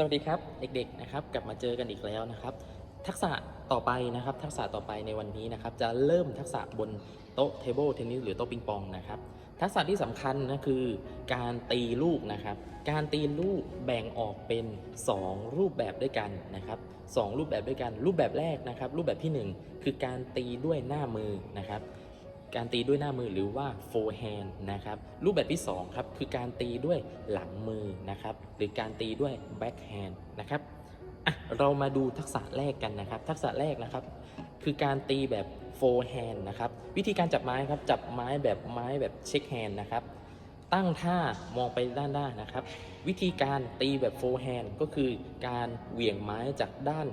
สวัสดีครับเด็กๆนะครับกลับมาเจอกันอีกแล้วนะครับ ทักษะต่อไปนะครับ ทักษะต่อไปในวันนี้นะครับ จะเริ่มทักษะบนโต๊ะเทเบิลเทนนิสหรือโต๊ะปิงปองนะครับ ทักษะที่สำคัญนะคือการตีลูกนะครับ การตีลูกแบ่งออกเป็น 2 รูปแบบด้วยกันนะครับสองรูปแบบด้วยกัน รูปแบบแรกนะครับ รูปแบบที่หนึ่งคือการตีด้วยหน้ามือนะครับ การตีด้วยหน้ามือหรือว่า forehand นะครับ รูปแบบที่2ครับคือการตีด้วยหลังมือนะครับ หรือการตีด้วย backhand นะครับอะเรามาดูทักษะแรกกันนะครับ ทักษะแรกนะครับ คือการตีแบบ forehand นะครับ วิธีการจับไม้ครับ จับไม้แบบไม้แบบเช็คแฮนด์นะครับ ตั้งท่ามองไปด้านหน้านะครับ วิธีการตีแบบ forehand ก็คือการเหวี่ยงไม้จากด้าน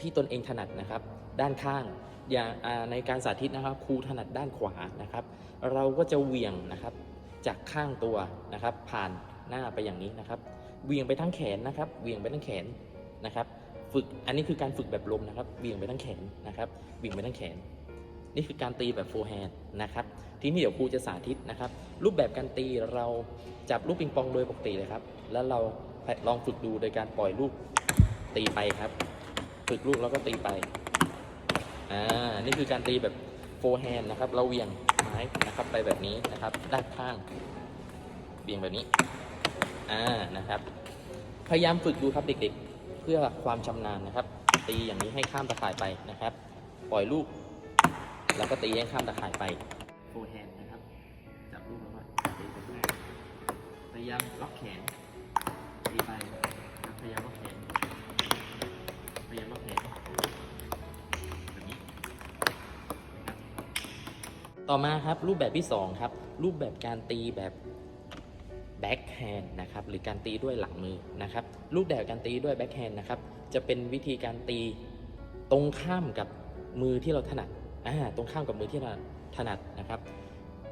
ที่ตนเองถนัดนะครับ ด้านข้างอย่างในการสาธิตนะครับครูถนัดด้านขวานะครับ เราก็จะเหวี่ยงนะครับจากข้างตัวนะครับ ผ่านหน้าไปอย่างนี้นะครับเหวี่ยงไปทั้งแขนนะครับเหวี่ยงไปทั้งแขนนะครับ ฝึกอันนี้คือการฝึกแบบลมนะครับเหวี่ยงไปทั้งแขนนะครับเหวี่ยงไปทั้งแขน นี่คือการตีแบบโฟร์แฮนด์นะครับ ทีนี้เดี๋ยวครูจะสาธิตนะครับ รูปแบบการตีเราจับลูกปิงปองโดยปกติเลยครับ แล้วเราลองฝึกดูโดยการปล่อยลูกตีไปครับ ฝึกลูกแล้วก็ตีไป อ่า นี่คือการตีแบบโฟร์แฮนด์นะครับ เราเวียงไม้นะครับไปแบบนี้นะครับ ด้านข้างเวียงแบบนี้ อ่า นะครับ พยายามฝึกดูครับเด็กๆ เพื่อความชำนาญนะครับ ตีอย่างนี้ให้ข้ามตะข่ายไปนะครับ ปล่อยลูก แล้วก็ตีให้ข้ามตะข่ายไป โฟร์แฮนด์นะครับ จับลูกแล้วก็ตีไปข้างหน้าพยายามล็อกแขนตีไปพยายามล็อก ต่อมาครับรูปแบบที่ 2 ครับ รูปแบบการตีแบบแบ็คแฮนด์นะครับหรือการตีด้วยหลังมือนะครับ รูปแบบการตีด้วยแบ็คแฮนด์นะครับจะเป็นวิธีการตีตรงข้ามกับมือที่เราถนัดอ่าตรงข้ามกับมือที่เราถนัดนะครับ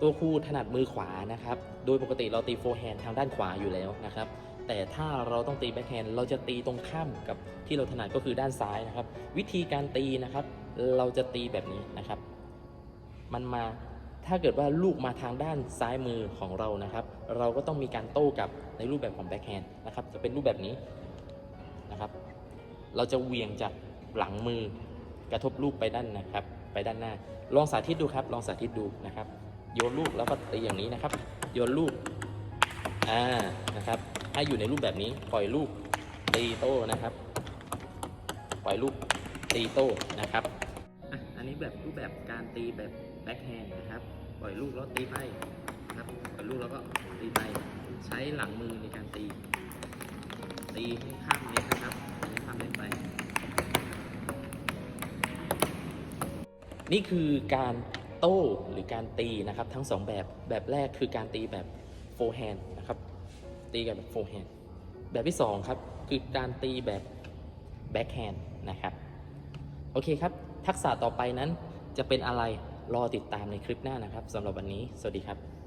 ตัวครูถนัดมือขวานะครับ โดยปกติเราตีโฟร์แฮนด์ทางด้านขวาอยู่แล้วนะครับ แต่ถ้าเราต้องตีแบ็คแฮนด์เราจะตีตรงข้ามกับที่เราถนัดก็คือด้านซ้ายนะครับ วิธีการตีนะครับ เราจะตีแบบนี้นะครับ มันมา ถ้าเกิดว่าลูกมาทางด้านซ้ายมือของเรานะครับ เราก็ต้องมีการโต้กลับในรูปแบบของแบ็คแฮนด์นะครับ จะเป็นรูปแบบนี้นะครับ เราจะเวียงจากหลังมือกระทบลูกไปด้านนะครับ ไปด้านหน้า ลองสาธิตดูครับ ลองสาธิตดูนะครับ โยนลูกแล้วก็ตีอย่างนี้นะครับ โยนลูก อ่า นะครับ ให้อยู่ในรูปแบบนี้ ปล่อยลูก ตีโต้นะครับ ปล่อยลูก ตีโต้นะครับอะอันนี้แบบรูปแบบการตีแบบ บ็คแฮนด์นะครับ ปล่อยลูกแล้วตีไปนะครับปล่อยลูกแล้วก็ตีไป ใช้หลังมือในการตี ตีให้ข้ามเน็ตนะครับตีให้ข้ามเน็ตไป นี่คือการโต้หรือการตีนะครับ ทั้งสองแบบ แบบแรกคือการตีแบบโฟร์แฮนด์นะครับ ตีกันแบบโฟร์แฮนด์ แบบที่สองครับ คือการตีแบบแบ็คแฮนด์นะครับ โอเคครับ ทักษะต่อไปนั้นจะเป็นอะไร รอติดตามในคลิปหน้านะครับสำหรับวันนี้ สวัสดีครับ